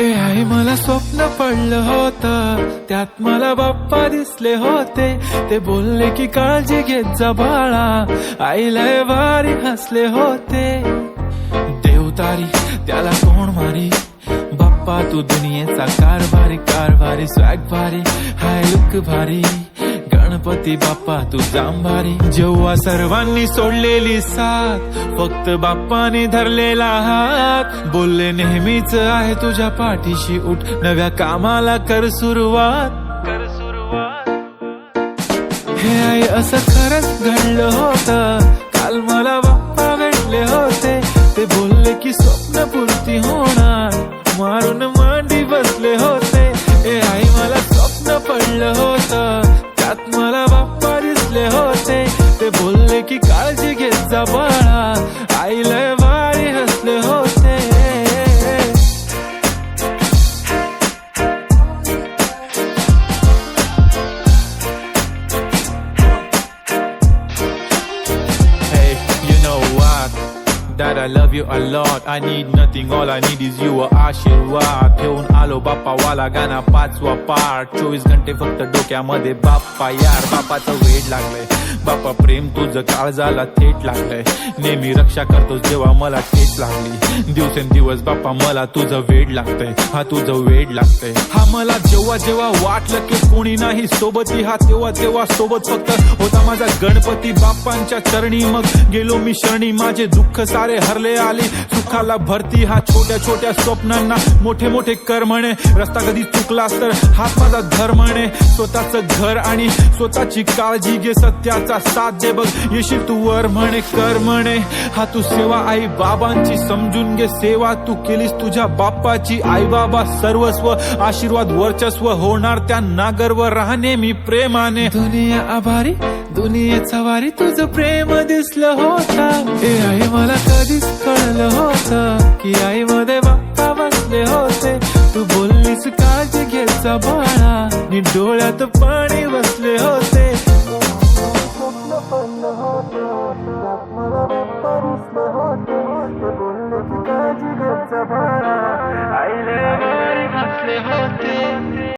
ए आई मला स्वप्न पडलं होतं. त्यात मला बाप्पा दिसले होते. ते बोलले की काळजी घेत जा बाळा. आईला भारी हसले होते. देवतारी त्याला कोण मारी? बाप्पा तू दुनियेचा कारभारी कारभारी स्वॅग भारी. हाय लुक भारी. गणपती बाप्पा तू जांभारी. जेव्हा सर्वांनी सोडलेली साथ फक्त बाप्पाने धरलेला हात. बोलले नेहमीच आहे तुझ्या पाठीशी उठ नव्या कामाला कर सुरुवात. कर सुरुवात. हे आई असं खरंच घडलं होतं. बोलले की काळजी घेत जा बाळा. आईला That I love you a lot. I need nothing, all I need is you. आशीर्वाद ठेवून आलो बाप्पा वाला गाणा पाचवा पाठ चोवीस घंटे फक्त डोक्यामध्ये बाप्पा यार. बापाचं वेड लागलंय. बाप्पा प्रेम तुझं काळजाला थेट लागलंय. नेहमी रक्षा करतोस जेव्हा मला ठेच लागली. दिवसेंदिवस बाप्पा मला तुझं वेड लागतंय. हा तुझं वेड लागतंय. हा मला जेव्हा जेव्हा वाटलं की कोणी नाही सोबती हा तेव्हा तेव्हा सोबत फक्त होता माझा गणपती बाप्पांच्या चरणी. मग गेलो मी शरणी. माझे दुःख सारे हरले आली सुखाला भरती हा छोट्या छोट्या स्वप्नांना. मोठे मोठे कर म्हणे रस्ता कधी चुकलास तर हात माझा धर्मणे. म्हणे स्वतःच घर आणि स्वतःची काळजी घे सत्याचा साथ दे बघ. येशी तू वर म्हणे कर म्हणे हा तू सेवा आई बाबांची समजून घे सेवा. तू केलीस तुझ्या बाप्पाची आई बाबा सर्वस्व. आशीर्वाद वर्चस्व होणार त्या नागरवर राहणे मी प्रेमाने. दुनिया आभारी दुनियेचा वारी तुझं प्रेम दिसलं होता. हे आई मला कधीच कळलं होतं की आई मध्ये बाप्पा बसले होते. तू बोललीस काळजी घ्यायचा बाळा नी डोळ्यात पाणी बसले होते. आईले बसले होते.